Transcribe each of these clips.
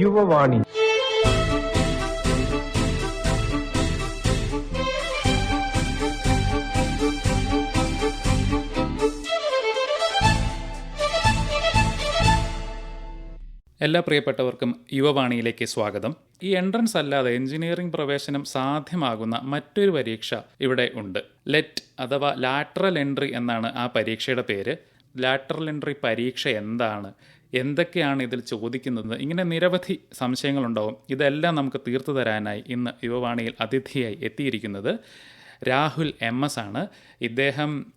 യുവവാണി. എല്ലാ പ്രിയപ്പെട്ടവർക്കും യുവവാണിയിലേക്ക് സ്വാഗതം. ഈ എൻട്രൻസ് അല്ലാതെ എഞ്ചിനീയറിംഗ് പ്രവേശനം സാധ്യമാകുന്ന മറ്റൊരു പരീക്ഷ ഇവിടെ ഉണ്ട്. ലെറ്റ് അഥവാ ലാറ്ററൽ എൻട്രി എന്നാണ് ആ പരീക്ഷയുടെ പേര്. ലാറ്ററൽ എൻട്രി പരീക്ഷ എന്താണ്? എന്തൊക്കെയാണ് ഇതിൽ ചോദിക്കുന്നത്? ഇങ്ങനെ നിരവധി സംശയങ്ങളുണ്ടാവും. ഇതെല്ലാം നമുക്ക് തീർത്തു തരാനായി ഇന്ന് യുവവാണിയിൽ അതിഥിയായി എത്തിയിരിക്കുന്നത് രാഹുൽ എം എസ് ആണ്. ഇദ്ദേഹം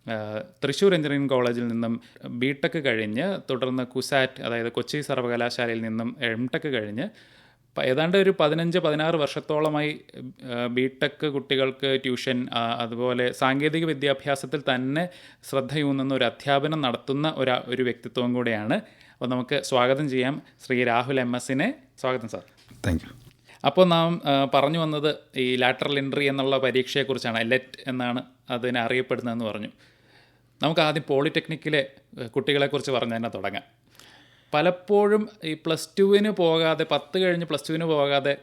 തൃശ്ശൂർ എഞ്ചിനീയറിംഗ് കോളേജിൽ നിന്നും ബി ടെക് കഴിഞ്ഞ് തുടർന്ന് കുസാറ്റ് അതായത് കൊച്ചി സർവകലാശാലയിൽ നിന്നും എം ടെക് കഴിഞ്ഞ് ഏതാണ്ട് ഒരു പതിനഞ്ച് പതിനാറ് വർഷത്തോളമായി ബി ടെക് കുട്ടികൾക്ക് ട്യൂഷൻ അതുപോലെ സാങ്കേതിക വിദ്യാഭ്യാസത്തിൽ തന്നെ ശ്രദ്ധയൂന്നുന്ന ഒരു അധ്യാപനം നടത്തുന്ന ഒരു ഒരു വ്യക്തിത്വം കൂടെയാണ്. അപ്പോൾ നമുക്ക് സ്വാഗതം ചെയ്യാം ശ്രീ രാഹുൽ എം എസിനെ. സ്വാഗതം സാർ. Thank you. അപ്പോൾ നാം പറഞ്ഞു വന്നത് ഈ ലാറ്ററൽ എൻട്രി എന്നുള്ള പരീക്ഷയെക്കുറിച്ചാണ്. ലെറ്റ് എന്നാണ് അതിനെ അറിയപ്പെടുന്നതെന്ന് പറഞ്ഞു. നമുക്ക് ആദ്യം പോളിടെക്നിക്കിലെ കുട്ടികളെക്കുറിച്ച് പറഞ്ഞു തന്നെ തുടങ്ങാം. പലപ്പോഴും ഈ പ്ലസ് ടുവിന് പോകാതെ പത്ത് കഴിഞ്ഞ് പ്ലസ് ടുവിന് പോകാതെ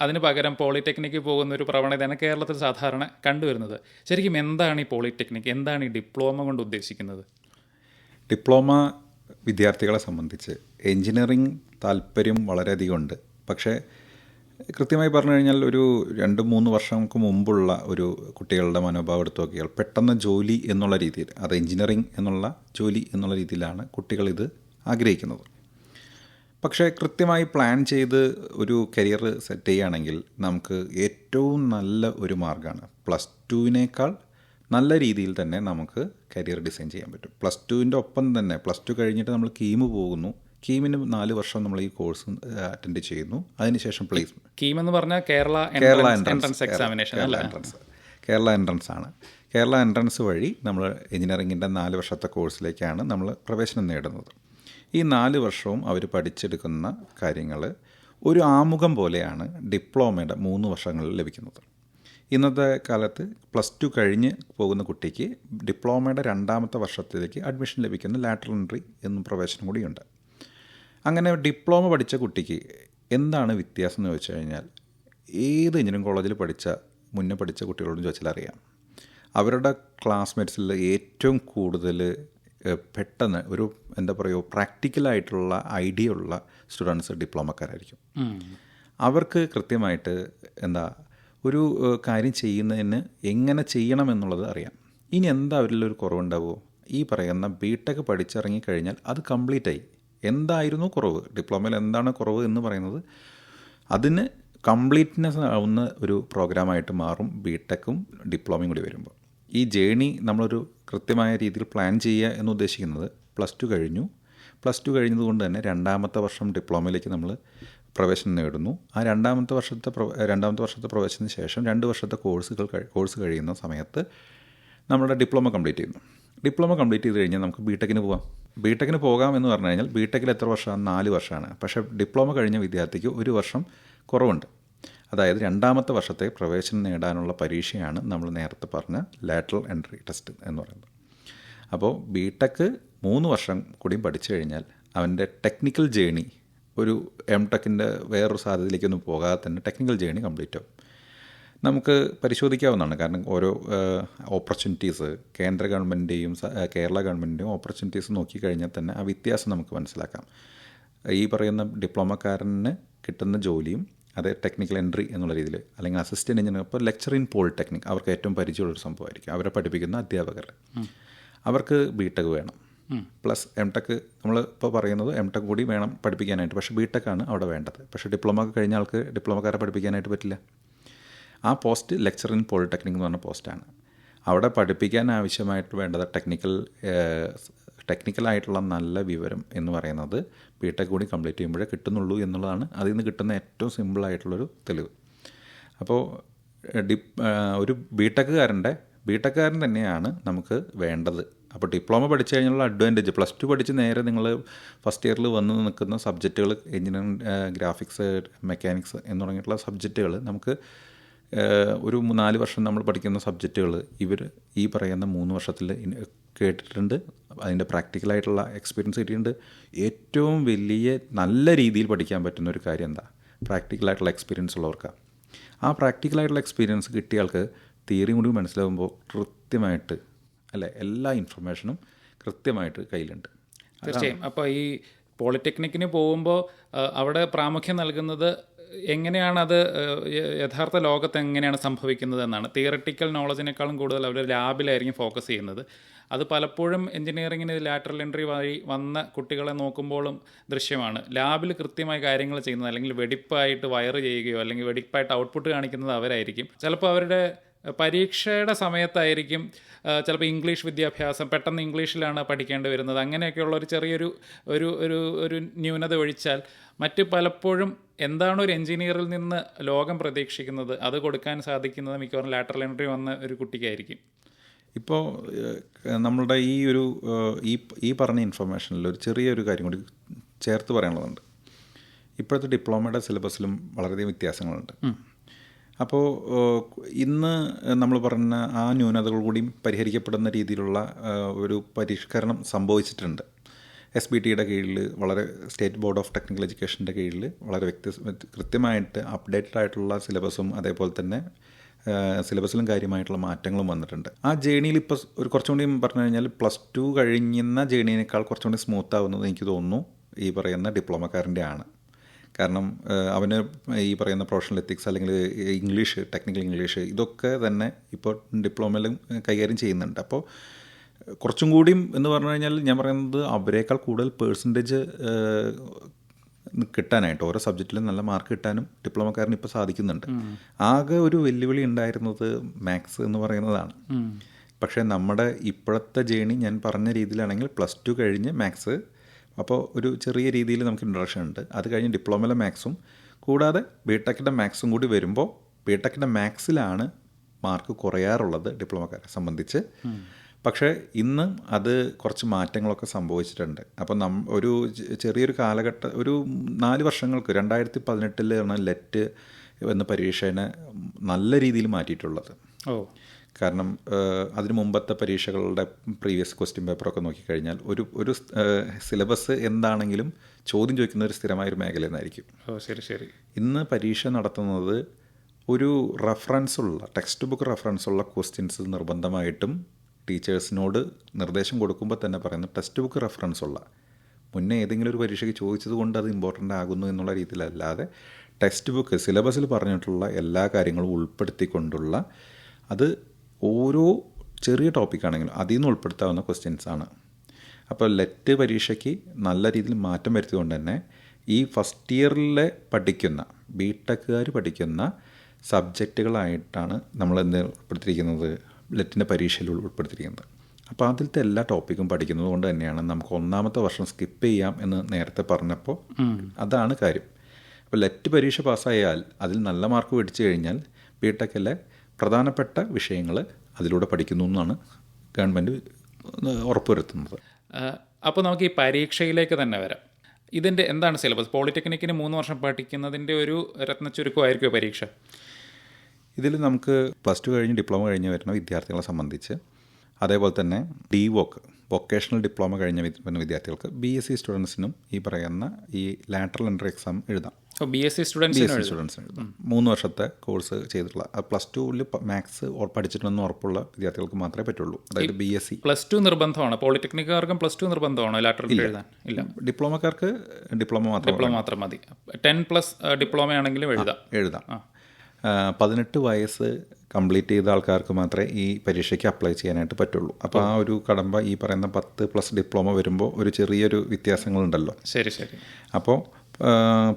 അതിന് പകരം പോളിടെക്നിക്കിൽ പോകുന്ന ഒരു പ്രവണതയാണ് കേരളത്തിൽ സാധാരണ കണ്ടുവരുന്നത്. ശരിക്കും എന്താണ് ഈ പോളിടെക്നിക്ക് എന്താണ് ഈ ഡിപ്ലോമ കൊണ്ട് ഉദ്ദേശിക്കുന്നത്? ഡിപ്ലോമ വിദ്യാർത്ഥികളെ സംബന്ധിച്ച് എൻജിനീയറിംഗ് താല്പര്യം വളരെയധികം ഉണ്ട്. പക്ഷേ കൃത്യമായി പറഞ്ഞു കഴിഞ്ഞാൽ ഒരു രണ്ട് മൂന്ന് വർഷങ്ങൾക്ക് മുമ്പുള്ള ഒരു കുട്ടികളുടെ മനോഭാവം എടുത്തു നോക്കിയാൽ പെട്ടെന്ന് ജോലി എന്നുള്ള രീതിയിൽ അത് എഞ്ചിനീയറിംഗ് എന്നുള്ള ജോലി എന്നുള്ള രീതിയിലാണ് കുട്ടികൾ ഇത് ആഗ്രഹിക്കുന്നത്. പക്ഷേ കൃത്യമായി പ്ലാൻ ചെയ്ത് ഒരു കരിയർ സെറ്റ് ചെയ്യുകയാണെങ്കിൽ നമുക്ക് ഏറ്റവും നല്ല ഒരു മാർഗമാണ്. പ്ലസ് ടുവിനേക്കാൾ നല്ല രീതിയിൽ തന്നെ നമുക്ക് കരിയർ ഡിസൈൻ ചെയ്യാൻ പറ്റും. പ്ലസ് ടുവിന്റെ ഒപ്പം തന്നെ പ്ലസ് ടു കഴിഞ്ഞിട്ട് നമ്മൾ കീമ് പോകുന്നു. കീമിന് നാല് വർഷം നമ്മൾ ഈ കോഴ്സ് അറ്റൻഡ് ചെയ്യുന്നു. അതിനുശേഷം പ്ലേസ്മെന്റ് കീം എന്ന് പറഞ്ഞാൽ കേരള കേരള എൻട്രൻസ് എക്സാമിനേഷൻ കേരള അല്ല? എൻട്രൻസ് കേരള എൻട്രൻസ് ആണ്. കേരള എൻട്രൻസ് വഴി നമ്മൾ എഞ്ചിനീയറിങ്ങിന്റെ നാല് വർഷത്തെ കോഴ്സിലേക്കാണ് നമ്മൾ പ്രവേശനം നേടുന്നത്. ഈ നാല് വർഷവും അവർ പഠിച്ചെടുക്കുന്ന കാര്യങ്ങൾ ഒരു ആമുഖം പോലെയാണ് ഡിപ്ലോമയുടെ മൂന്ന് വർഷങ്ങളിൽ ലഭിക്കുന്നത്. ഇന്നത്തെ കാലത്ത് പ്ലസ് ടു കഴിഞ്ഞ് പോകുന്ന കുട്ടിക്ക് ഡിപ്ലോമയുടെ രണ്ടാമത്തെ വർഷത്തിലേക്ക് അഡ്മിഷൻ ലഭിക്കുന്ന ലാറ്ററൽ എൻട്രി എന്നും പ്രവേശനം കൂടിയുണ്ട്. അങ്ങനെ ഡിപ്ലോമ പഠിച്ച കുട്ടിക്ക് എന്താണ് വ്യത്യാസം എന്ന് ചോദിച്ചു കഴിഞ്ഞാൽ ഏത് എഞ്ചിനീയറിംഗ് കോളേജിൽ പഠിച്ച മുന്നേ പഠിച്ച കുട്ടികളോടും ചോദിച്ചാൽ അറിയാം. അവരുടെ ക്ലാസ്മേറ്റ്സിൽ ഏറ്റവും കൂടുതൽ പെട്ടെന്ന് ഒരു എന്താ പറയുക പ്രാക്ടിക്കലായിട്ടുള്ള ഐഡിയ ഉള്ള സ്റ്റുഡൻസ് ഡിപ്ലോമക്കാരായിരിക്കും. അവർക്ക് കൃത്യമായിട്ട് എന്താ ഒരു കാര്യം ചെയ്യുന്നതിന് എങ്ങനെ ചെയ്യണം എന്നുള്ളത് അറിയാം. ഇനി എന്താ അവരിലൊരു കുറവുണ്ടാവുമോ ഈ പറയുന്ന ബി ടെക് പഠിച്ചിറങ്ങി കഴിഞ്ഞാൽ അത് കംപ്ലീറ്റ് ആയി. എന്തായിരുന്നു കുറവ്? ഡിപ്ലോമയിൽ എന്താണ് കുറവ് എന്ന് പറയുന്നത്? അതിന് കംപ്ലീറ്റ്നെസ് ആവുന്ന ഒരു പ്രോഗ്രാമായിട്ട് മാറും ബി ടെക്കും ഡിപ്ലോമയും കൂടി വരുമ്പോൾ. ഈ ജേണി നമ്മളൊരു കൃത്യമായ രീതിയിൽ പ്ലാൻ ചെയ്യുക എന്ന് ഉദ്ദേശിക്കുന്നത് പ്ലസ് ടു കഴിഞ്ഞു. പ്ലസ് ടു കഴിഞ്ഞതുകൊണ്ട് തന്നെ രണ്ടാമത്തെ വർഷം ഡിപ്ലോമയിലേക്ക് നമ്മൾ പ്രവേശനം നേടുന്നു. ആ രണ്ടാമത്തെ വർഷത്തെ രണ്ടാമത്തെ വർഷത്തെ പ്രവേശന ശേഷം രണ്ട് വർഷത്തെ കോഴ്സുകൾ കോഴ്സ് കഴിയുന്ന സമയത്ത് നമ്മുടെ ഡിപ്ലോമ കംപ്ലീറ്റ് ചെയ്യുന്നു. ഡിപ്ലോമ കംപ്ലീറ്റ് ചെയ്ത് കഴിഞ്ഞാൽ നമുക്ക് ബി ടെക്കിന് പോകാം ബി ടെക്കിന് പോകാം എന്ന് പറഞ്ഞു കഴിഞ്ഞാൽ ബി ടെക്കിൽ എത്ര വർഷമാണ് നാല് വർഷമാണ്. പക്ഷേ ഡിപ്ലോമ കഴിഞ്ഞ വിദ്യാർത്ഥിക്ക് ഒരു വർഷം കുറവുണ്ട്. അതായത് രണ്ടാമത്തെ വർഷത്തെ പ്രവേശനം നേടാനുള്ള പരീക്ഷയാണ് നമ്മൾ നേരത്തെ പറഞ്ഞ ലാറ്ററൽ എൻട്രി ടെസ്റ്റ് എന്ന് പറയുന്നത്. അപ്പോൾ ബി ടെക്ക് മൂന്ന് വർഷം കൂടി പഠിച്ചു കഴിഞ്ഞാൽ അവന്റെ ടെക്നിക്കൽ ജേണി ഒരു എം ടെക്കിന്റെ വേറൊരു സാധ്യതയിലേക്കൊന്നും പോകാതെ തന്നെ ടെക്നിക്കൽ ജേണി കംപ്ലീറ്റ് ആവും. നമുക്ക് പരിശോധിക്കാവുന്നതാണ്. കാരണം ഓരോ ഓപ്പർച്യൂണിറ്റീസ് കേന്ദ്ര ഗവൺമെന്റിന്റെയും കേരള ഗവൺമെന്റിന്റെയും ഓപ്പർച്യൂണിറ്റീസ് നോക്കിക്കഴിഞ്ഞാൽ തന്നെ ആ വ്യത്യാസം നമുക്ക് മനസ്സിലാക്കാം. ഈ പറയുന്ന ഡിപ്ലോമക്കാരന് കിട്ടുന്ന ജോലിയും അത് ടെക്നിക്കൽ എൻട്രി എന്നുള്ള രീതിയിൽ അല്ലെങ്കിൽ അസിസ്റ്റന്റ് എഞ്ചിനീയർ ഇപ്പോൾ ലെക്ചർ ഇൻ പോളിടെക്നിക് അവർക്ക് ഏറ്റവും പരിചയമുള്ളൊരു സംഭവമായിരിക്കും. അവരെ പഠിപ്പിക്കുന്ന അധ്യാപകർ. അവർക്ക് ബി ടെക് വേണം. പ്ലസ് എം ടെക് നമ്മൾ ഇപ്പോൾ പറയുന്നത് എം ടെക് കൂടി വേണം പഠിപ്പിക്കാനായിട്ട്. പക്ഷേ ബി ടെക് ആണ് അവിടെ വേണ്ടത്. പക്ഷേ ഡിപ്ലോമ കഴിഞ്ഞ ആൾക്ക് ഡിപ്ലോമക്കാരെ പഠിപ്പിക്കാനായിട്ട് പറ്റില്ല. ആ പോസ്റ്റ് ലെക്ചർ ഇൻ പോളിടെക്നിക് എന്ന് പറഞ്ഞ പോസ്റ്റാണ്. അവിടെ പഠിപ്പിക്കാൻ ആവശ്യമായിട്ട് വേണ്ടത് ടെക്നിക്കൽ ടെക്നിക്കലായിട്ടുള്ള നല്ല വിവരം എന്ന് പറയുന്നത് ബി ടെക് കൂടി കംപ്ലീറ്റ് ചെയ്യുമ്പോഴേ കിട്ടുന്നുള്ളൂ എന്നുള്ളതാണ് അതിൽ നിന്ന് കിട്ടുന്ന ഏറ്റവും സിമ്പിളായിട്ടുള്ളൊരു തെളിവ്. അപ്പോൾ ഡി ഒരു ബി ടെക്കുകാരന്റെ ബി ടെക്കുകാരൻ തന്നെയാണ് നമുക്ക് വേണ്ടത്. അപ്പോൾ ഡിപ്ലോമ പഠിച്ചു കഴിഞ്ഞുള്ള അഡ്വാന്റേജ് പ്ലസ് ടു പഠിച്ച് നേരെ നിങ്ങൾ ഫസ്റ്റ് ഇയറിൽ വന്ന് നിൽക്കുന്ന സബ്ജക്റ്റുകൾ എഞ്ചിനീയറിംഗ് ഗ്രാഫിക്സ് മെക്കാനിക്സ് എന്ന് തുടങ്ങിയിട്ടുള്ള സബ്ജക്റ്റുകൾ നമുക്ക് ഒരു നാല് വർഷം നമ്മൾ പഠിക്കുന്ന സബ്ജക്റ്റുകൾ ഇവർ ഈ പറയുന്ന മൂന്ന് വർഷത്തിൽ കേട്ടിട്ടുണ്ട്. അതിന്റെ പ്രാക്ടിക്കലായിട്ടുള്ള എക്സ്പീരിയൻസ് കിട്ടിയിട്ടുണ്ട്. ഏറ്റവും വലിയ നല്ല രീതിയിൽ പഠിക്കാൻ പറ്റുന്ന ഒരു കാര്യം എന്താ? പ്രാക്ടിക്കലായിട്ടുള്ള എക്സ്പീരിയൻസ് ഉള്ളവർക്കാണ് ആ പ്രാക്ടിക്കലായിട്ടുള്ള എക്സ്പീരിയൻസ് കിട്ടിയ ആൾക്ക് തിയറിയും കൂടി മനസ്സിലാകുമ്പോൾ കൃത്യമായിട്ട് അല്ലെ എല്ലാ ഇൻഫർമേഷനും കൃത്യമായിട്ട് കയ്യിലുണ്ട്. തീർച്ചയായും. അപ്പോൾ ഈ പോളിടെക്നിക്കിന് പോകുമ്പോൾ അവിടെ പ്രാമുഖ്യം നൽകുന്നത് എങ്ങനെയാണ് അത് യഥാർത്ഥ ലോകത്ത് എങ്ങനെയാണ് സംഭവിക്കുന്നത് എന്നാണ് തിയറട്ടിക്കൽ നോളജിനേക്കാളും കൂടുതൽ അവർ ലാബിലായിരിക്കും ഫോക്കസ് ചെയ്യുന്നത്. അത് പലപ്പോഴും എഞ്ചിനീയറിങ്ങിന് ലാറ്ററൽ എൻട്രി വഴി വന്ന കുട്ടികളെ നോക്കുമ്പോഴും ദൃശ്യമാണ്. ലാബിൽ കൃത്യമായി കാര്യങ്ങൾ ചെയ്യുന്നത് അല്ലെങ്കിൽ വെടിപ്പായിട്ട് വയർ ചെയ്യുകയോ അല്ലെങ്കിൽ വെടിപ്പായിട്ട് ഔട്ട്പുട്ട് കാണിക്കുന്നത് അവരായിരിക്കും. ചിലപ്പോൾ അവരുടെ പരീക്ഷയുടെ സമയത്തായിരിക്കും ചിലപ്പോൾ ഇംഗ്ലീഷ് വിദ്യാഭ്യാസം പെട്ടെന്ന് ഇംഗ്ലീഷിലാണ് പഠിക്കേണ്ടി വരുന്നത്. അങ്ങനെയൊക്കെയുള്ള ഒരു ചെറിയൊരു ഒരു ഒരു ഒരു ന്യൂനത ഒഴിച്ചാൽ മറ്റ് പലപ്പോഴും എന്താണ് ഒരു എഞ്ചിനീയറിൽ നിന്ന് ലോകം പ്രതീക്ഷിക്കുന്നത്? അത് കൊടുക്കാൻ സാധിക്കുന്നത് മിക്കവാറും ലാറ്ററൽ എൻട്രി വന്ന ഒരു കുട്ടിക്കായിരിക്കും. ഇപ്പോൾ നമ്മളുടെ ഈ ഒരു ഈ ഈ പറഞ്ഞ ഇൻഫർമേഷനിൽ ഒരു ചെറിയൊരു കാര്യം കൂടി ചേർത്ത് പറയാനുള്ളതുണ്ട്. ഇപ്പോഴത്തെ ഡിപ്ലോമയുടെ സിലബസിലും വളരെയധികം വ്യത്യാസങ്ങളുണ്ട്. അപ്പോൾ ഇന്ന് നമ്മൾ പറഞ്ഞ ആ ന്യൂനതകൾ കൂടിയും പരിഹരിക്കപ്പെടുന്ന രീതിയിലുള്ള ഒരു പരിഷ്കരണം സംഭവിച്ചിട്ടുണ്ട്. എസ് ബി ടിയുടെ കീഴിൽ വളരെ സ്റ്റേറ്റ് ബോർഡ് ഓഫ് ടെക്നിക്കൽ എഡ്യൂക്കേഷന്റെ കീഴിൽ വളരെ വ്യക്തി കൃത്യമായിട്ട് അപ്ഡേറ്റഡ് ആയിട്ടുള്ള സിലബസും അതേപോലെ തന്നെ സിലബസിലും കാര്യമായിട്ടുള്ള മാറ്റങ്ങളും വന്നിട്ടുണ്ട്. ആ ജേണിയിൽ ഇപ്പോൾ ഒരു കുറച്ചും കൂടി പറഞ്ഞു കഴിഞ്ഞാൽ പ്ലസ് ടു കഴിഞ്ഞുന്ന ജേണിയേക്കാൾ കുറച്ചും കൂടി സ്മൂത്ത് ആവുന്നത് എനിക്ക് തോന്നുന്നു ഈ പറയുന്ന ഡിപ്ലോമക്കാരന്റെ ആണ്. കാരണം അവന് ഈ പറയുന്ന പ്രൊഫഷണൽ എത്തിക്സ് അല്ലെങ്കിൽ ഇംഗ്ലീഷ് ടെക്നിക്കൽ ഇംഗ്ലീഷ് ഇതൊക്കെ തന്നെ ഇപ്പോൾ ഡിപ്ലോമയിലും കൈകാര്യം ചെയ്യുന്നുണ്ട്. അപ്പോൾ കുറച്ചും കൂടിയും എന്ന് പറഞ്ഞു കഴിഞ്ഞാൽ ഞാൻ പറയുന്നത് അവരെക്കാൾ കൂടുതൽ പേഴ്സന്റേജ് കിട്ടാനായിട്ട് ഓരോ സബ്ജക്റ്റിലും നല്ല മാർക്ക് കിട്ടാനും ഡിപ്ലോമക്കാരന് ഇപ്പോൾ സാധിക്കുന്നുണ്ട്. ആകെ ഒരു വെല്ലുവിളി ഉണ്ടായിരുന്നത് മാത്സ് എന്ന് പറയുന്നതാണ്. പക്ഷേ നമ്മുടെ ഇപ്പോഴത്തെ ജേണി ഞാൻ പറഞ്ഞ രീതിയിലാണെങ്കിൽ പ്ലസ് ടു കഴിഞ്ഞ് മാത്സ് അപ്പോൾ ഒരു ചെറിയ രീതിയിൽ നമുക്ക് ഇൻട്രഡക്ഷൻ ഉണ്ട്. അത് കഴിഞ്ഞ് ഡിപ്ലോമയിലെ മാത്സും കൂടാതെ ബി ടെക്കിന്റെ മാത്സും കൂടി വരുമ്പോൾ ബി ടെക്കിന്റെ മാത്സിലാണ് മാർക്ക് കുറയാറുള്ളത് ഡിപ്ലോമക്കാരെ സംബന്ധിച്ച്. പക്ഷേ ഇന്ന് അത് കുറച്ച് മാറ്റങ്ങളൊക്കെ സംഭവിച്ചിട്ടുണ്ട്. അപ്പം നം ഒരു ചെറിയൊരു കാലഘട്ട ഒരു നാല് വർഷങ്ങൾക്ക് രണ്ടായിരത്തി പതിനെട്ടിലാണ് ലെറ്റ് എന്ന പരീക്ഷേനെ നല്ല രീതിയിൽ മാറ്റിയിട്ടുള്ളത്. ഓ. കാരണം അതിനു മുമ്പത്തെ പരീക്ഷകളുടെ പ്രീവിയസ് ക്വസ്റ്റ്യൻ പേപ്പറൊക്കെ നോക്കിക്കഴിഞ്ഞാൽ ഒരു ഒരു സിലബസ് എന്താണെങ്കിലും ചോദ്യം ചോദിക്കുന്ന ഒരു സ്ഥിരമായൊരു മേഖല എന്നായിരിക്കും. ഓ ശരി ശരി. ഇന്ന് പരീക്ഷ നടത്തുന്നത് ഒരു റഫറൻസ് ഉള്ള ടെക്സ്റ്റ് ബുക്ക് റഫറൻസ് ഉള്ള ക്വസ്റ്റ്യൻസ് നിർബന്ധമായിട്ടും ടീച്ചേഴ്സിനോട് നിർദ്ദേശം കൊടുക്കുമ്പോൾ തന്നെ പറയുന്ന ടെക്സ്റ്റ് ബുക്ക് റഫറൻസ് ഉള്ള മുന്നേ ഏതെങ്കിലും ഒരു പരീക്ഷയ്ക്ക് ചോദിച്ചത് കൊണ്ട് അത് ഇമ്പോർട്ടന്റ് ആകുന്നു എന്നുള്ള രീതിയിലല്ലാതെ ടെക്സ്റ്റ് ബുക്ക് സിലബസിൽ പറഞ്ഞിട്ടുള്ള എല്ലാ കാര്യങ്ങളും ഉൾപ്പെടുത്തിക്കൊണ്ടുള്ള അത് ഓരോ ചെറിയ ടോപ്പിക്കാണെങ്കിലും അതിൽ നിന്ന് ഉൾപ്പെടുത്താവുന്ന ക്വസ്റ്റ്യൻസ് ആണ്. അപ്പോൾ ലെറ്റ് പരീക്ഷയ്ക്ക് നല്ല രീതിയിൽ മാറ്റം വരുത്തിക്കൊണ്ട് തന്നെ ഈ ഫസ്റ്റ് ഇയറിലെ പഠിക്കുന്ന ബി ടെക്കുകാർ പഠിക്കുന്ന സബ്ജക്റ്റുകളായിട്ടാണ് നമ്മൾ എന്ത് ഉൾപ്പെടുത്തിയിരിക്കുന്നത് ലെറ്റിന്റെ പരീക്ഷയിൽ ഉൾപ്പെടുത്തിയിരിക്കുന്നത്. അപ്പോൾ അതിലത്തെ എല്ലാ ടോപ്പിക്കും പഠിക്കുന്നത് കൊണ്ട് തന്നെയാണ് നമുക്ക് ഒന്നാമത്തെ വർഷം സ്കിപ്പ് ചെയ്യാം എന്ന് നേരത്തെ പറഞ്ഞപ്പോൾ അതാണ് കാര്യം. അപ്പോൾ ലെറ്റ് പരീക്ഷ പാസ്സായാൽ അതിൽ നല്ല മാർക്ക് മേടിച്ചു കഴിഞ്ഞാൽ ബി ടെക്കിലെ പ്രധാനപ്പെട്ട വിഷയങ്ങൾ അതിലൂടെ പഠിക്കുന്നു എന്നാണ് ഗവൺമെന്റ് ഉറപ്പുവരുത്തുന്നത്. അപ്പോൾ നമുക്ക് ഈ പരീക്ഷയിലേക്ക് തന്നെ വരാം. ഇതിന്റെ എന്താണ് സിലബസ് പോളിടെക്നിക്കിന് മൂന്ന് വർഷം പഠിക്കുന്നതിന്റെ ഒരു രത്നച്ചുരുക്കമായിരിക്കുമോ പരീക്ഷ? ഇതിൽ നമുക്ക് പ്ലസ് ടു കഴിഞ്ഞ് ഡിപ്ലോമ കഴിഞ്ഞ് വരുന്ന വിദ്യാർത്ഥികളെ സംബന്ധിച്ച് അതേപോലെ തന്നെ ഡി വോക്ക് വൊക്കേഷണൽ ഡിപ്ലോമ കഴിഞ്ഞ വരുന്ന വിദ്യാർത്ഥികൾക്ക് ബി എസ് സി സ്റ്റുഡൻസിനും ഈ പറയുന്ന ഈ ലാറ്ററൽ എൻട്രി എക്സാം എഴുതാം. ബി എസ് സി ബി സ്റ്റുഡൻസിന് എസ് സി സ്റ്റുഡൻസ് മൂന്ന് വർഷത്തെ കോഴ്സ് ചെയ്തിട്ടുള്ള പ്ലസ് ടുവിൽ മാത്സ് പഠിച്ചിട്ടുണ്ടെന്ന് ഉറപ്പുള്ള വിദ്യാർത്ഥികൾക്ക് മാത്രമേ പറ്റുള്ളൂ. അതായത് B S C plus two നിർബന്ധമാണ്. പോളിടെക്നിക്കുകാർക്കും പ്ലസ് ടു നിർബന്ധമാണ് ലാറ്ററൽ എഴുതാൻ. ഇല്ല. ഡിപ്ലോമക്കാർക്ക് ഡിപ്ലോമ മാത്രം ഡിപ്ലോമ മാത്രം മതി. ടെൻ പ്ലസ് ഡിപ്ലോമ ആണെങ്കിലും എഴുതാം. എഴുതാം. പതിനെട്ട് വയസ്സ് കംപ്ലീറ്റ് ചെയ്ത ആൾക്കാർക്ക് മാത്രമേ ഈ പരീക്ഷയ്ക്ക് അപ്ലൈ ചെയ്യാനായിട്ട് പറ്റുള്ളൂ. അപ്പോൾ ആ ഒരു കടമ്പ ഈ പറയുന്ന പത്ത് പ്ലസ് ഡിപ്ലോമ വരുമ്പോൾ ഒരു ചെറിയൊരു വ്യത്യാസങ്ങളുണ്ടല്ലോ. ശരി ശരി. അപ്പോൾ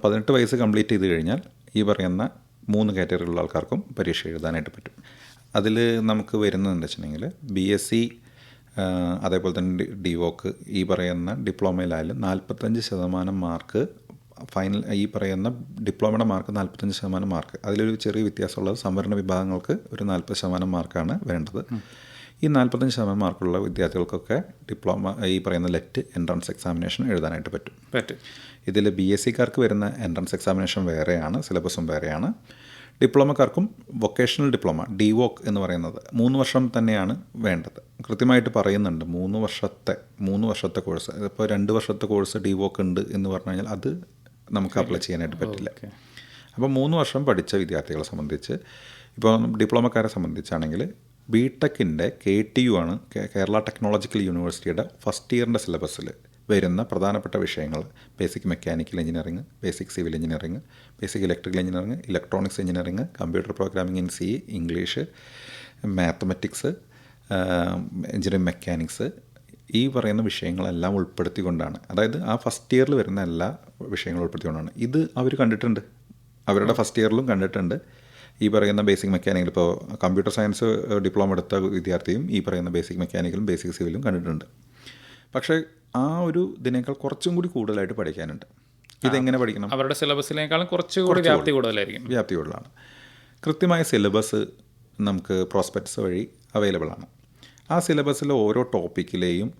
പതിനെട്ട് വയസ്സ് കംപ്ലീറ്റ് ചെയ്ത് കഴിഞ്ഞാൽ ഈ പറയുന്ന മൂന്ന് കാറ്റഗറിയിലുള്ള ആൾക്കാർക്കും പരീക്ഷ എഴുതാനായിട്ട് പറ്റും. അതിൽ നമുക്ക് വരുന്നതെന്ന് വെച്ചിട്ടുണ്ടെങ്കിൽ ബി എസ് സി അതേപോലെ തന്നെ ഡി- വോക്ക് ഈ പറയുന്ന ഡിപ്ലോമയിലായാലും നാൽപ്പത്തഞ്ച് ശതമാനം മാർക്ക് ഫൈനൽ ഈ പറയുന്ന ഡിപ്ലോമയുടെ മാർക്ക് നാൽപ്പത്തഞ്ച് ശതമാനം മാർക്ക്. അതിലൊരു ചെറിയ വ്യത്യാസമുള്ളത് സംവരണ വിഭാഗങ്ങൾക്ക് ഒരു നാൽപ്പത് ശതമാനം മാർക്കാണ് വേണ്ടത്. ഈ നാൽപ്പത്തഞ്ച് ശതമാനം മാർക്കുള്ള വിദ്യാർത്ഥികൾക്കൊക്കെ ഡിപ്ലോമ ഈ പറയുന്ന ലെറ്റ് എൻട്രൻസ് എക്സാമിനേഷൻ എഴുതാനായിട്ട് പറ്റും. പറ്റും. ഇതിൽ ബി എസ് സിക്കാർക്ക് വരുന്ന എൻട്രൻസ് എക്സാമിനേഷൻ വേറെയാണ് സിലബസും വേറെയാണ്. ഡിപ്ലോമക്കാർക്കും വൊക്കേഷണൽ ഡിപ്ലോമ ഡി വോക്ക് എന്ന് പറയുന്നത് മൂന്ന് വർഷം തന്നെയാണ് വേണ്ടത്. കൃത്യമായിട്ട് പറയുന്നുണ്ട് മൂന്ന് വർഷത്തെ മൂന്ന് വർഷത്തെ കോഴ്സ്. ഇപ്പോൾ രണ്ട് വർഷത്തെ കോഴ്സ് ഡി വോക്ക് ഉണ്ട് എന്ന് പറഞ്ഞു കഴിഞ്ഞാൽ അത് നമുക്ക് അപ്ലൈ ചെയ്യാനായിട്ട് പറ്റില്ല. അപ്പോൾ മൂന്ന് വർഷം പഠിച്ച വിദ്യാർത്ഥികളെ സംബന്ധിച്ച് ഇപ്പോൾ ഡിപ്ലോമക്കാരെ സംബന്ധിച്ചാണെങ്കിൽ ബി ടെക്കിന്റെ കെ ടി യു ആണ് കേരള ടെക്നോളജിക്കൽ യൂണിവേഴ്സിറ്റിയുടെ ഫസ്റ്റ് ഇയറിന്റെ സിലബസിൽ വരുന്ന പ്രധാനപ്പെട്ട വിഷയങ്ങൾ. Basic mechanical engineering basic civil engineering basic electrical engineering electronics engineering computer programming in C English mathematics engineering mechanics ഈ പറയുന്ന വിഷയങ്ങളെല്ലാം ഉൾപ്പെടുത്തിക്കൊണ്ടാണ്. അതായത് ആ ഫസ്റ്റ് ഇയറിൽ വരുന്ന എല്ലാ വിഷയങ്ങളും ഉൾപ്പെടുത്തിക്കൊണ്ടാണ്. ഇത് അവർ കണ്ടിട്ടുണ്ട്. അവരുടെ ഫസ്റ്റ് ഇയറിലും കണ്ടിട്ടുണ്ട്. ഈ പറയുന്ന ബേസിക് മെക്കാനിക്കൽ ഇപ്പോൾ കമ്പ്യൂട്ടർ സയൻസ് ഡിപ്ലോമ എടുത്ത വിദ്യാർത്ഥിയും ഈ പറയുന്ന ബേസിക് മെക്കാനിക്കലും ബേസിക് സിവിലും കണ്ടിട്ടുണ്ട്. പക്ഷേ ആ ഒരു ഇതിനേക്കാൾ കുറച്ചും കൂടി കൂടുതലായിട്ട് പഠിക്കാനുണ്ട്. ഇതെങ്ങനെ പഠിക്കണം? അവരുടെ സിലബസിനേക്കാളും കുറച്ചുകൂടി വ്യാപ്തി കൂടുതലായിരിക്കും. വ്യാപ്തി കൂടുതലാണ് കൃത്യമായ സിലബസ് നമുക്ക് പ്രോസ്പെക്ട്സ് വഴി അവൈലബിൾ ആണ്. ആ സിലബസിലെ ഓരോ ടോപ്പിക്കിലെയും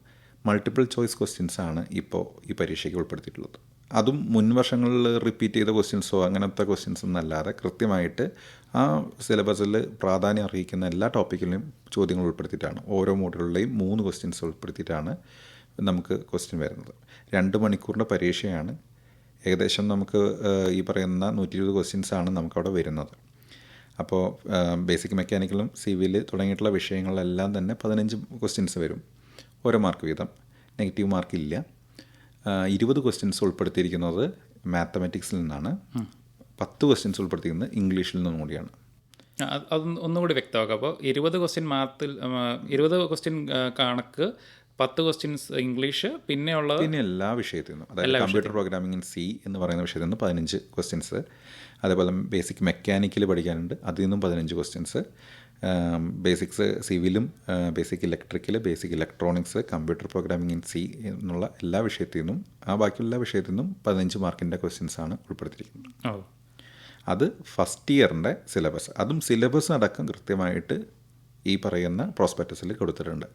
മൾട്ടിപ്പിൾ ചോയ്സ് ക്വസ്റ്റ്യൻസ് ആണ് ഇപ്പോൾ ഈ പരീക്ഷയ്ക്ക് ഉൾപ്പെടുത്തിയിട്ടുള്ളത്. അതും മുൻ വർഷങ്ങളിൽ റിപ്പീറ്റ് ചെയ്ത ക്വസ്റ്റ്യൻസോ അങ്ങനത്തെ ക്വസ്റ്റ്യൻസ് എന്നല്ലാതെ കൃത്യമായിട്ട് ആ സിലബസിൽ പ്രാധാന്യം അറിയിക്കുന്ന എല്ലാ ടോപ്പിക്കിലും ചോദ്യങ്ങൾ ഉൾപ്പെടുത്തിയിട്ടാണ്. ഓരോ മോഡുകളിലെയും മൂന്ന് ക്വസ്റ്റ്യൻസ് ഉൾപ്പെടുത്തിയിട്ടാണ് നമുക്ക് ക്വസ്റ്റ്യൻ വരുന്നത്. രണ്ട് മണിക്കൂറിന്റെ പരീക്ഷയാണ്. ഏകദേശം നമുക്ക് ഈ പറയുന്ന നൂറ്റി ഇരുപത് ക്വസ്റ്റ്യൻസ് ആണ് നമുക്കവിടെ വരുന്നത്. അപ്പോൾ ബേസിക് മെക്കാനിക്കലും സിവിൽ തുടങ്ങിയിട്ടുള്ള വിഷയങ്ങളിലെല്ലാം തന്നെ പതിനഞ്ച് ക്വസ്റ്റ്യൻസ് വരും. ഓരോ മാർക്ക് വീതം. നെഗറ്റീവ് മാർക്ക് ഇല്ല. ഇരുപത് ക്വസ്റ്റ്യൻസ് ഉൾപ്പെടുത്തിയിരിക്കുന്നത് മാത്തമാറ്റിക്സിൽ നിന്നാണ്. പത്ത് ക്വസ്റ്റ്യൻസ് ഉൾപ്പെടുത്തിയിരിക്കുന്നത് ഇംഗ്ലീഷിൽ നിന്നും കൂടിയാണ്. അത് ഒന്നുകൂടി വ്യക്തമാക്കാം. അപ്പോൾ ഇരുപത് ക്വസ്റ്റ്യൻ മാത്തിൽ ഇരുപത് ക്വസ്റ്റ്യൻ കണക്ക് പത്ത് ക്വസ്റ്റ്യൻസ് ഇംഗ്ലീഷ് പിന്നെയുള്ള പിന്നെ എല്ലാ വിഷയത്തിൽ നിന്നും. അതായത് കമ്പ്യൂട്ടർ പ്രോഗ്രാമിംഗ് ഇൻ സി എന്ന് പറയുന്ന വിഷയത്തിൽ നിന്ന് പതിനഞ്ച് ക്വസ്റ്റ്യൻസ് അതേപോലെ ബേസിക് മെക്കാനിക്കൽ പഠിക്കാനുണ്ട്. അതിൽ നിന്നും പതിനഞ്ച് questions basics സിവിലും basic electrical basic electronics computer programming in C എന്നുള്ള എല്ലാ വിഷയത്തിൽ നിന്നും ആ ബാക്കിയുള്ള വിഷയത്തിൽ നിന്നും പതിനഞ്ച് മാർക്കിന്റെ ക്വസ്റ്റ്യൻസ് ആണ് ഉൾപ്പെടുത്തിയിരിക്കുന്നത്. അത് ഫസ്റ്റ് ഇയറിന്റെ സിലബസ് അതും സിലബസ് അടക്കം കൃത്യമായിട്ട് ഈ പറയുന്ന പ്രോസ്പെക്ടസിൽ കൊടുത്തിട്ടുണ്ട്.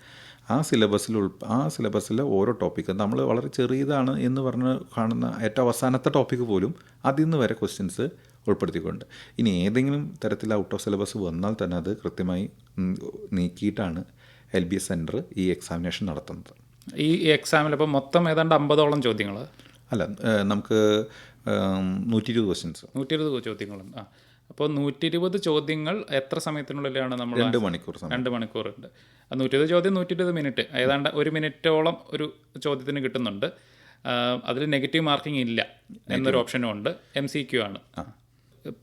ആ സിലബസിൽ ഉൾ ആ സിലബസിലെ ഓരോ ടോപ്പിക്ക് നമ്മൾ വളരെ ചെറിയതാണ് എന്ന് പറഞ്ഞ് കാണുന്ന ഏറ്റവും അവസാനത്തെ ടോപ്പിക്ക് പോലും അതിൽ നിന്ന് വരെ ക്വസ്റ്റ്യൻസ് ഉൾപ്പെടുത്തിക്കൊണ്ട്. ഇനി ഏതെങ്കിലും തരത്തിൽ ഔട്ട് ഓഫ് സിലബസ് വന്നാൽ തന്നെ അത് കൃത്യമായി നീക്കിയിട്ടാണ് എൽ ബി എസ് സെന്റർ ഈ എക്സാമിനേഷൻ നടത്തുന്നത്. ഈ എക്സാമിൽ അപ്പോൾ മൊത്തം ഏതാണ്ട് അമ്പതോളം ചോദ്യങ്ങൾ അല്ല നമുക്ക് നൂറ്റി ഇരുപത് ക്വസ്റ്റ്യൻസ് നൂറ്റി ഇരുപത് ചോദ്യങ്ങളുണ്ട് ആ. അപ്പോൾ നൂറ്റി ഇരുപത് ചോദ്യങ്ങൾ എത്ര സമയത്തിനുള്ളിലാണ് നമ്മൾ രണ്ട് മണിക്കൂർ രണ്ട് മണിക്കൂറുണ്ട്. നൂറ്റി ഇരുപത് ചോദ്യം നൂറ്റി ഇരുപത് മിനിറ്റ്. ഏതാണ്ട് ഒരു മിനിറ്റോളം ഒരു ചോദ്യത്തിന് കിട്ടുന്നുണ്ട്. അതിൽ നെഗറ്റീവ് മാർക്കിംഗ് ഇല്ല എന്നൊരു ഓപ്ഷനും ഉണ്ട്. എം സി ക്യു ആണ്.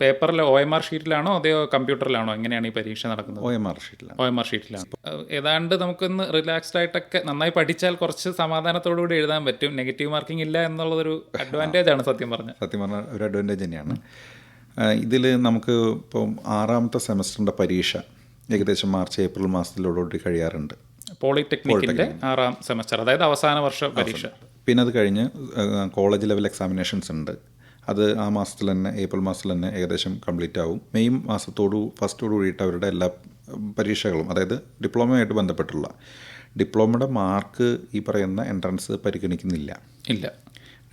പേപ്പറിൽ ഒ എം ആർ ഷീറ്റിലാണോ അതോ കമ്പ്യൂട്ടറിലാണോ എങ്ങനെയാണ് ഈ പരീക്ഷ നടക്കുന്നത്? ഒ എം ആർ ഷീറ്റിലാണ്. ഒ എം ആർ ഷീറ്റിലാണ്. ഏതാണ്ട് നമുക്കൊന്ന് റിലാക്സ്ഡ് ആയിട്ടൊക്കെ നന്നായി പഠിച്ചാൽ കുറച്ച് സമാധാനത്തോടു കൂടി എഴുതാൻ പറ്റും. നെഗറ്റീവ് മാർക്കിംഗ് ഇല്ല എന്നുള്ളതൊരു അഡ്വാന്റേജ് ആണ് സത്യം പറഞ്ഞാൽ. സത്യം പറഞ്ഞാൽ ഒരു അഡ്വാന്റേജ് തന്നെയാണ്. ഇതിൽ നമുക്ക് ഇപ്പം ആറാമത്തെ സെമസ്റ്ററിന്റെ പരീക്ഷ ഏകദേശം മാർച്ച് ഏപ്രിൽ മാസത്തിലോടുകൂടി കഴിയാറുണ്ട്. പോളിടെക്നിക്കിന്റെ ആറാം സെമസ്റ്റർ അതായത് അവസാന വർഷ പരീക്ഷ. പിന്നെ അത് കഴിഞ്ഞ് കോളേജ് ലെവൽ എക്സാമിനേഷൻസ് ഉണ്ട്. അത് ആ മാസത്തിൽ തന്നെ ഏപ്രിൽ മാസത്തിൽ തന്നെ ഏകദേശം കംപ്ലീറ്റ് ആവും. മെയ് മാസത്തോടു ഫസ്റ്റോടു കൂടിയിട്ട് അവരുടെ എല്ലാ പരീക്ഷകളും അതായത് ഡിപ്ലോമയായിട്ട് ബന്ധപ്പെട്ടുള്ള ഡിപ്ലോമയുടെ മാർക്ക് ഈ പറയുന്ന എൻട്രൻസ് പരിഗണിക്കുന്നില്ല. ഇല്ല.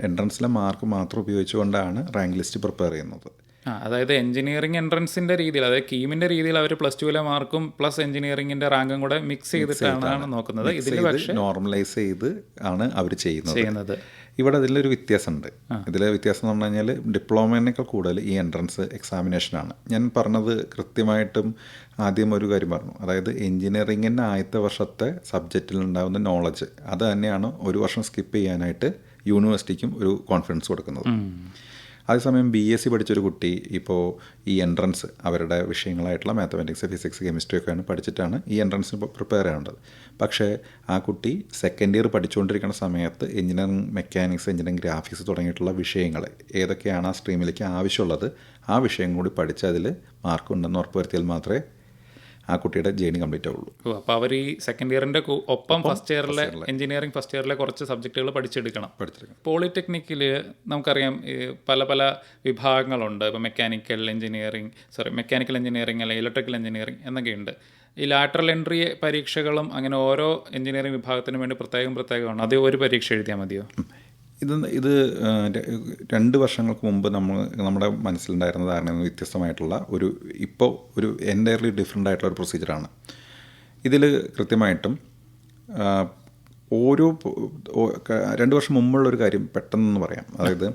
എൻട്രൻസിലെ മാർക്ക് മാത്രം ഉപയോഗിച്ചുകൊണ്ടാണ് റാങ്ക് ലിസ്റ്റ് പ്രിപ്പയർ ചെയ്യുന്നത്. ആ അതായത് എഞ്ചിനീയറിംഗ് എൻട്രൻസിന്റെ രീതിയിൽ അതായത് കീമിന്റെ രീതിയിൽ അവർ പ്ലസ് ടുവിലെ മാർക്കും പ്ലസ് എഞ്ചിനീയറിംഗിന്റെ റാങ്കും കൂടെ മിക്സ് ചെയ്തിട്ടാണ് നോക്കുന്നത്. ഇതിൽ പക്ഷേ നോർമലൈസ് ചെയ്ത് ആണ് അവർ ചെയ്യുന്നത്. ചെയ്യുന്നത്. ഇവിടെ അതിലൊരു വ്യത്യാസമുണ്ട്. ഇതിലെ വ്യത്യാസം എന്ന് പറഞ്ഞു കഴിഞ്ഞാൽ ഡിപ്ലോമേനേക്കാൾ കൂടുതൽ ഈ എൻട്രൻസ് എക്സാമിനേഷനാണ് ഞാൻ പറഞ്ഞത് കൃത്യമായിട്ടും ആദ്യം ഒരു കാര്യം പറഞ്ഞു. അതായത് എഞ്ചിനീയറിങ്ങിന്റെ ആദ്യത്തെ വർഷത്തെ സബ്ജക്റ്റിൽ ഉണ്ടാകുന്ന നോളജ് അത് തന്നെയാണ് ഒരു വർഷം സ്കിപ്പ് ചെയ്യാനായിട്ട് യൂണിവേഴ്സിറ്റിക്കും ഒരു കോൺഫിഡൻസ് കൊടുക്കുന്നത്. അതേസമയം ബി എസ് സി പഠിച്ചൊരു കുട്ടി ഇപ്പോൾ ഈ എൻട്രൻസ് അവരുടെ വിഷയങ്ങളായിട്ടുള്ള മാത്തമാറ്റിക്സ് ഫിസിക്സ് കെമിസ്ട്രി ഒക്കെയാണ് പഠിച്ചിട്ടാണ് ഈ എൻട്രൻസിന് പ്രിപ്പയർ ചെയ്യേണ്ടത്. പക്ഷേ ആ കുട്ടി സെക്കൻഡ് ഇയർ പഠിച്ചുകൊണ്ടിരിക്കുന്ന സമയത്ത് എഞ്ചിനീയറിംഗ് മെക്കാനിക്സ് എഞ്ചിനീയറിംഗ് ഗ്രാഫിക്സ് തുടങ്ങിയിട്ടുള്ള വിഷയങ്ങൾ ഏതൊക്കെയാണ് ആ സ്ട്രീമിലേക്ക് ആവശ്യമുള്ളത് ആ വിഷയം കൂടി പഠിച്ച് അതിൽ മാർക്ക് ഉണ്ടെന്ന് ഉറപ്പുവരുത്തിയാൽ മാത്രമേ ആ കുട്ടിയുടെ ജേണി കംപ്ലീറ്റ് ആവുള്ളൂ. ഓ അപ്പോൾ അവർ ഈ സെക്കൻഡ് ഇയറിന്റെ ഒപ്പം ഫസ്റ്റ് ഇയറിലെ എഞ്ചിനീയറിംഗ് ഫസ്റ്റ് ഇയറിലെ കുറച്ച് സബ്ജക്റ്റുകൾ പഠിച്ചെടുക്കണം. പഠിച്ചെടുക്കണം. പോളിടെക്നിക്കിൽ നമുക്കറിയാം പല പല വിഭാഗങ്ങളുണ്ട്. ഇപ്പോൾ mechanical engineering sorry mechanical engineering അല്ലെങ്കിൽ ഇലക്ട്രിക്കൽ എഞ്ചിനീയറിംഗ് എന്നൊക്കെയുണ്ട്. ഈ ലാറ്ററൽ എൻട്രി പരീക്ഷകളും അങ്ങനെ ഓരോ എഞ്ചിനീയറിംഗ് വിഭാഗത്തിനും വേണ്ടി പ്രത്യേകം പ്രത്യേകമാണ്. അത് ഒരു പരീക്ഷ എഴുതിയാൽ മതിയോ? ഇത് ഇത് രണ്ട് വർഷങ്ങൾക്ക് മുമ്പ് നമ്മൾ നമ്മുടെ മനസ്സിലുണ്ടായിരുന്ന ധാരണയിൽ നിന്ന് വ്യത്യസ്തമായിട്ടുള്ള ഒരു ഇപ്പോൾ ഒരു എന്റയർലി ഡിഫറെന്റ് ആയിട്ടുള്ള ഒരു പ്രൊസീജിയറാണ് ഇതിൽ കൃത്യമായിട്ടും ഓരോ രണ്ട് വർഷം മുമ്പുള്ള ഒരു കാര്യം പെട്ടെന്ന് പറയാം. അതായത്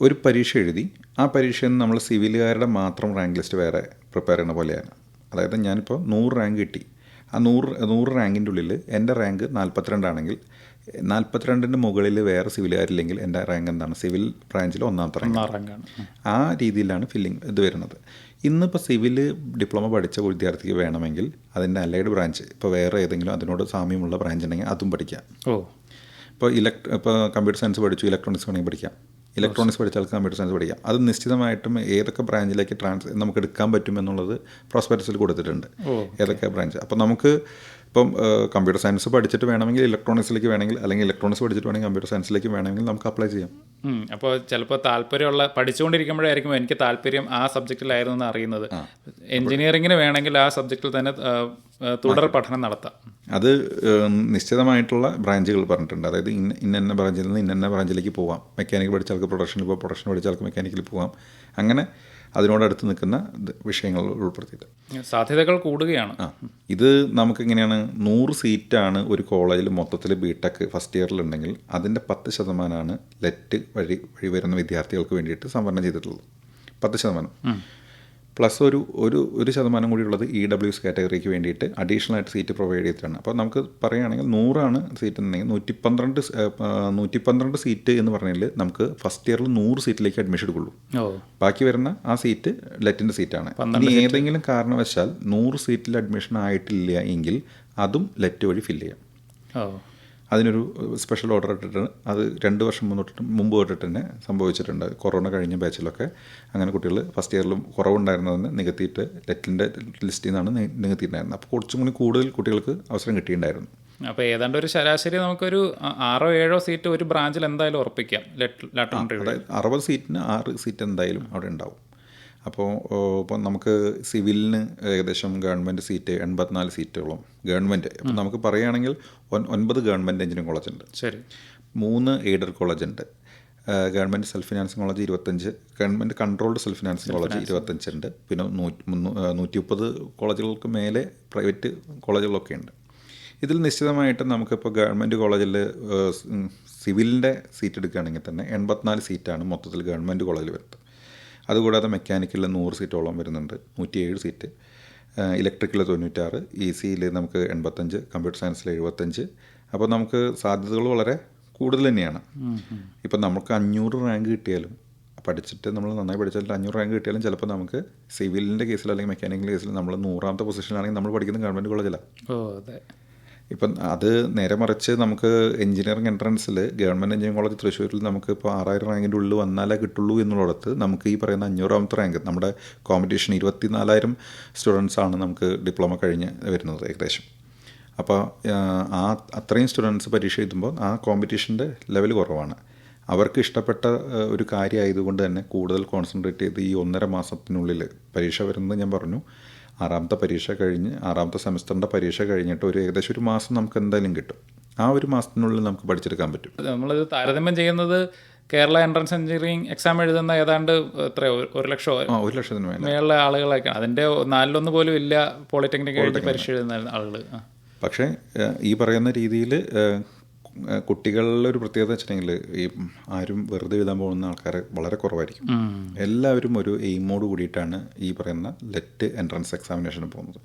ഒരു പരീക്ഷ എഴുതി ആ പരീക്ഷയിൽ നിന്ന് നമ്മൾ സിവിലുകാരുടെ മാത്രം റാങ്ക് ലിസ്റ്റ് വേറെ പ്രിപ്പയർ ചെയ്യുന്ന പോലെയാണ്. അതായത് ഞാനിപ്പോൾ നൂറ് റാങ്ക് കിട്ടി. ആ നൂറ് നൂറ് റാങ്കിന്റെ ഉള്ളിൽ എന്റെ റാങ്ക് നാൽപ്പത്തിരണ്ടാണെങ്കിൽ നാൽപ്പത്തിരണ്ടിന്റെ മുകളിൽ വേറെ സിവിലുകാരില്ലെങ്കിൽ എന്റെ റാങ്ക് എന്താണ്? സിവിൽ ബ്രാഞ്ചിൽ ഒന്നാമത്തെ റാങ്ക്. ആ രീതിയിലാണ് ഫില്ലിംഗ് ഇത് വരുന്നത്. ഇന്നിപ്പോൾ സിവിൽ ഡിപ്ലോമ പഠിച്ച വിദ്യാർത്ഥിക്ക് വേണമെങ്കിൽ അതിന്റെ അലൈഡ് ബ്രാഞ്ച് ഇപ്പോൾ വേറെ ഏതെങ്കിലും അതിനോട് സാമ്യമുള്ള ബ്രാഞ്ച് ഉണ്ടെങ്കിൽ അതും പഠിക്കാം. ഓ. ഇപ്പോൾ ഇലക്ട് ഇപ്പോൾ കമ്പ്യൂട്ടർ സയൻസ് പഠിച്ചു ഇലക്ട്രോണിക്സ് വേണമെങ്കിൽ പഠിക്കാം. ഇലക്ട്രോണിക്സ് പഠിച്ച ആൾക്ക് കമ്പ്യൂട്ടർ സയൻസ് പഠിക്കാം. അത് നിശ്ചിതമായിട്ടും ഏതൊക്കെ ബ്രാഞ്ചിലേക്ക് ട്രാൻസ് നമുക്ക് എടുക്കാൻ പറ്റും എന്നുള്ളത് പ്രോസ്പെക്ടസിൽ കൊടുത്തിട്ടുണ്ട് ഏതൊക്കെ ബ്രാഞ്ച്. അപ്പോൾ നമുക്ക് ഇപ്പം കമ്പ്യൂട്ടർ സയൻസ് പഠിച്ചിട്ട് വേണമെങ്കിൽ ഇലക്ട്രോണിക്സിലേക്ക് വേണമെങ്കിൽ അല്ലെങ്കിൽ ഇലക്ട്രോണിക്സ് പഠിച്ചിട്ട് വേണമെങ്കിൽ കമ്പ്യൂട്ടർ സയൻസിലേക്ക് വേണമെങ്കിൽ നമുക്ക് അപ്ലൈ ചെയ്യാം. അപ്പോൾ ചിലപ്പോൾ താല്പര്യമുള്ള പഠിച്ചുകൊണ്ടിരിക്കുമ്പോഴായിരിക്കും എനിക്ക് താല്പര്യം ആ സബ്ജക്റ്റിലായിരുന്നു എന്ന് അറിയുന്നത്. എഞ്ചിനീയറിങ്ങിന് വേണമെങ്കിൽ ആ സബ്ജക്റ്റിൽ തന്നെ തുടർ പഠനം നടത്താം. അത് നിശ്ചിതമായിട്ടുള്ള ബ്രാഞ്ചുകൾ പറഞ്ഞിട്ടുണ്ട്. അതായത് ഇന്ന ഇന്ന ബ്രാഞ്ചിൽ നിന്ന് ഇന്ന ഇന്ന ബ്രാഞ്ചിലേക്ക് പോവാം. മെക്കാനിക് പഠിച്ച ആൾക്ക് പ്രൊഡക്ഷനിൽ പോകാം പ്രൊഡക്ഷൻ പഠിച്ച ആൾക്ക് മെക്കാനിക്കിൽ പോകാം അങ്ങനെ അതിനോടടുത്ത് നിൽക്കുന്ന വിഷയങ്ങൾ ഉൾപ്പെടുത്തിയിട്ട് സാധ്യതകൾ കൂടുകയാണ്. ആ ഇത് നമുക്കിങ്ങനെയാണ് നൂറ് സീറ്റാണ് ഒരു കോളേജിൽ മൊത്തത്തിൽ ബി ടെക് ഫസ്റ്റ് ഇയറിലുണ്ടെങ്കിൽ അതിന്റെ പത്ത് ശതമാനമാണ് ലെറ്റ് വഴി വഴി വരുന്ന വിദ്യാർത്ഥികൾക്ക് വേണ്ടിയിട്ട് സംവരണം ചെയ്തിട്ടുള്ളത്. പത്ത് ശതമാനം. പ്ലസ് ഒരു ഒരു ഒരു ശതമാനം കൂടി ഉള്ളത് ഇ ഡബ്ല്യു എസ് കാറ്റഗറിക്ക് വേണ്ടിയിട്ട് അഡീഷണൽ ആയിട്ട് സീറ്റ് പ്രൊവൈഡ് ചെയ്തിട്ടാണ്. അപ്പോൾ നമുക്ക് പറയുകയാണെങ്കിൽ നൂറാണ് സീറ്റ് എന്നുണ്ടെങ്കിൽ നൂറ്റി പന്ത്രണ്ട് നൂറ്റി പന്ത്രണ്ട് സീറ്റ് എന്ന് പറഞ്ഞാൽ നമുക്ക് ഫസ്റ്റ് ഇയറിൽ നൂറ് സീറ്റിലേക്ക് അഡ്മിഷൻ എടുക്കുള്ളൂ. ബാക്കി വരുന്ന ആ സീറ്റ് ലെറ്റിന്റെ സീറ്റാണ് ഇനി ഏതെങ്കിലും കാരണവശാൽ നൂറ് സീറ്റിൽ അഡ്മിഷൻ ആയിട്ടില്ല എങ്കിൽ അതും ലെറ്റ് വഴി ഫില്ല് ചെയ്യാം. അതിനൊരു സ്പെഷ്യൽ ഓർഡർ ഇട്ടിട്ട് അത് രണ്ട് വർഷം മുന്നോട്ട് മുമ്പ് തൊട്ടിട്ട് തന്നെ സംഭവിച്ചിട്ടുണ്ട്. കൊറോണ കഴിഞ്ഞ ബാച്ചിലൊക്കെ അങ്ങനെ കുട്ടികൾ ഫസ്റ്റ് ഇയറിലും കുറവുണ്ടായിരുന്നതെന്ന് നികത്തിയിട്ട് ലെറ്റിന്റെ ലിസ്റ്റിൽ നിന്നാണ് നികത്തിയിട്ടുണ്ടായിരുന്നത്. അപ്പോൾ കുറച്ചും കൂടി കൂടുതൽ കുട്ടികൾക്ക് അവസരം കിട്ടിയിട്ടുണ്ടായിരുന്നു. അപ്പോൾ ഏതാണ്ട് ഒരു ശരാശരി നമുക്കൊരു ആറോ ഏഴോ സീറ്റ് ഒരു ബ്രാഞ്ചിൽ എന്തായാലും ഉറപ്പിക്കാം. ലെറ്റ് ലാറ്റർ അറുപത് സീറ്റിന് ആറ് സീറ്റ് എന്തായാലും അവിടെ ഉണ്ടാവും. അപ്പോൾ ഇപ്പോൾ നമുക്ക് സിവിലിന് ഏകദേശം ഗവൺമെന്റ് സീറ്റ് എൺപത്തിനാല് സീറ്റുകളും ഗവൺമെന്റ് അപ്പം നമുക്ക് പറയുകയാണെങ്കിൽ ഒൻ- ഒൻപത് ഗവൺമെന്റ് എഞ്ചിനീയറിംഗ് കോളേജ് ഉണ്ട് ശരി. മൂന്ന് എയ്ഡഡ് കോളേജ് ഉണ്ട് ഗവൺമെന്റ് സെൽഫ് ഫിനാൻസിങ് കോളേജ് ഇരുപത്തഞ്ച് government controlled self financing college ഇരുപത്തഞ്ചുണ്ട്. പിന്നെ നൂറ്റി മുപ്പത് കോളേജുകൾക്ക് മേലെ പ്രൈവറ്റ് കോളേജുകളൊക്കെ ഉണ്ട്. ഇതിൽ നിശ്ചിതമായിട്ട് നമുക്കിപ്പോൾ ഗവൺമെന്റ് കോളേജിൽ സിവിലിന്റെ സീറ്റ് എടുക്കുകയാണെങ്കിൽ തന്നെ എൺപത്തിനാല് സീറ്റാണ് മൊത്തത്തിൽ ഗവൺമെന്റ് കോളേജിൽ വരുന്നത്. അതുകൂടാതെ മെക്കാനിക്കലിൽ നൂറ് സീറ്റോളം വരുന്നുണ്ട്. നൂറ്റിയേഴ് സീറ്റ്. ഇലക്ട്രിക്കൽ തൊണ്ണൂറ്റാറ് ഇ സിയിൽ നമുക്ക് എൺപത്തഞ്ച് കമ്പ്യൂട്ടർ സയൻസിൽ എഴുപത്തഞ്ച്. അപ്പോൾ നമുക്ക് സാധ്യതകൾ വളരെ കൂടുതൽ തന്നെയാണ്. ഇപ്പം നമുക്ക് അഞ്ഞൂറ് റാങ്ക് കിട്ടിയാലും പഠിച്ചിട്ട് നമ്മൾ നന്നായി പഠിച്ചിട്ട് അഞ്ഞൂറ് റാങ്ക് കിട്ടിയാലും ചിലപ്പോൾ നമുക്ക് സിവിലിന്റെ കേസിൽ അല്ലെങ്കിൽ മെക്കാനിക്കൽ കേസിൽ നമ്മൾ നൂറാമത്തെ പൊസിഷനിലാണെങ്കിൽ നമ്മൾ പഠിക്കുന്ന ഗവൺമെന്റ് കോളേജിലാണ് ഓ അതെ. ഇപ്പം അത് നേരെ മറിച്ച് നമുക്ക് എഞ്ചിനീയറിംഗ് എൻട്രൻസിൽ ഗവൺമെന്റ് എഞ്ചിനീയറിംഗ് കോളേജ് തൃശ്ശൂരിൽ നമുക്ക് ഇപ്പോൾ ആറായിരം റാങ്കിന്റെ ഉള്ളിൽ വന്നാലേ കിട്ടുള്ളൂ എന്നുള്ളിടത്ത് നമുക്ക് ഈ പറയുന്ന അഞ്ഞൂറാമത്തെ റാങ്ക് നമ്മുടെ കോമ്പറ്റീഷൻ ഇരുപത്തി നാലായിരം സ്റ്റുഡൻസാണ് നമുക്ക് ഡിപ്ലോമ കഴിഞ്ഞ് വരുന്നത് ഏകദേശം. അപ്പോൾ ആ അത്രയും സ്റ്റുഡൻസ് പരീക്ഷ എഴുതുമ്പോൾ ആ കോമ്പറ്റീഷന്റെ ലെവൽ കുറവാണ്. അവർക്ക് ഇഷ്ടപ്പെട്ട ഒരു കാര്യമായതുകൊണ്ട് തന്നെ കൂടുതൽ കോൺസെൻട്രേറ്റ് ചെയ്ത് ഈ ഒന്നര മാസത്തിനുള്ളിൽ പരീക്ഷ വരുന്നത് ഞാൻ പറഞ്ഞു. ആറാമത്തെ പരീക്ഷ കഴിഞ്ഞ് ആറാമത്തെ സെമസ്റ്ററിന്റെ പരീക്ഷ കഴിഞ്ഞിട്ട് ഒരു ഏകദേശം ഒരു മാസം നമുക്ക് എന്തായാലും കിട്ടും. ആ ഒരു മാസത്തിനുള്ളിൽ നമുക്ക് പഠിച്ചെടുക്കാൻ പറ്റും. നമ്മളിത് താരതമ്യം ചെയ്യുന്നത് കേരള എൻട്രൻസ് എഞ്ചിനീയറിംഗ് എക്സാം എഴുതുന്ന ഏതാണ്ട് എത്രയോ ഒരു ലക്ഷമോ? ആ ഒരു ലക്ഷത്തിന് മേളിലെ ആളുകളൊക്കെയാണ്. അതിന്റെ നാലിലൊന്ന് പോലും ഇല്ല പോളിടെക്നിക് പരീക്ഷ എഴുതുന്ന ആളുകൾ പക്ഷേ ഈ പറയുന്ന രീതിയിൽ കുട്ടികളുടെ ഒരു പ്രത്യേകത വെച്ചിട്ടുണ്ടെങ്കിൽ ഈ ആരും വെറുതെ എഴുതാൻ പോകുന്ന ആൾക്കാർ വളരെ കുറവായിരിക്കും. എല്ലാവരും ഒരു എയിമോട് കൂടിയിട്ടാണ് ഈ പറയുന്ന ലെറ്റ് എൻട്രൻസ് എക്സാമിനേഷന് പോകുന്നത്.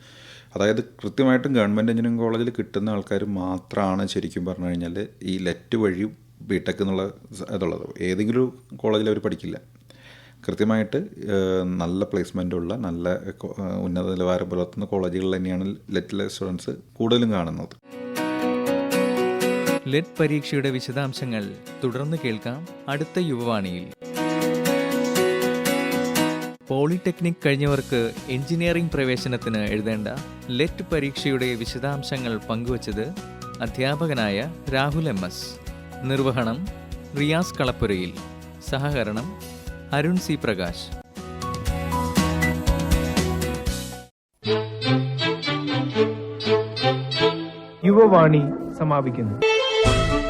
അതായത് കൃത്യമായിട്ടും ഗവൺമെന്റ് എഞ്ചിനീയറിംഗ് കോളേജിൽ കിട്ടുന്ന ആൾക്കാർ മാത്രമാണ് ശരിക്കും പറഞ്ഞു കഴിഞ്ഞാൽ ഈ ലെറ്റ് വഴി ബിടെക് എന്നുള്ള ഇതുള്ളത്. ഏതെങ്കിലും ഒരു കോളേജിൽ അവർ പഠിക്കില്ല. കൃത്യമായിട്ട് നല്ല പ്ലേസ്മെന്റ് ഉള്ള നല്ല ഉന്നത നിലവാരം പുലർത്തുന്ന കോളേജുകളിൽ തന്നെയാണ് ലെറ്റിലെ സ്റ്റുഡൻസ് കൂടുതലും കാണുന്നത്. ലെറ്റ് പരീക്ഷയുടെ വിശദാംശങ്ങൾ തുടർന്ന് കേൾക്കാം അടുത്ത യുവവാണിയിൽ. പോളിടെക്നിക് കഴിഞ്ഞവർക്ക് എഞ്ചിനീയറിംഗ് പ്രവേശനത്തിന് എഴുതേണ്ട ലെറ്റ് പരീക്ഷയുടെ വിശദാംശങ്ങൾ പങ്കുവച്ചത് അധ്യാപകനായ രാഹുൽ എം എസ്. നിർവഹണം റിയാസ് കളപ്പുരയിൽ. സഹകരണം അരുൺ സി പ്രകാശ്. യുവവാണി സമാപിക്കുന്നു. you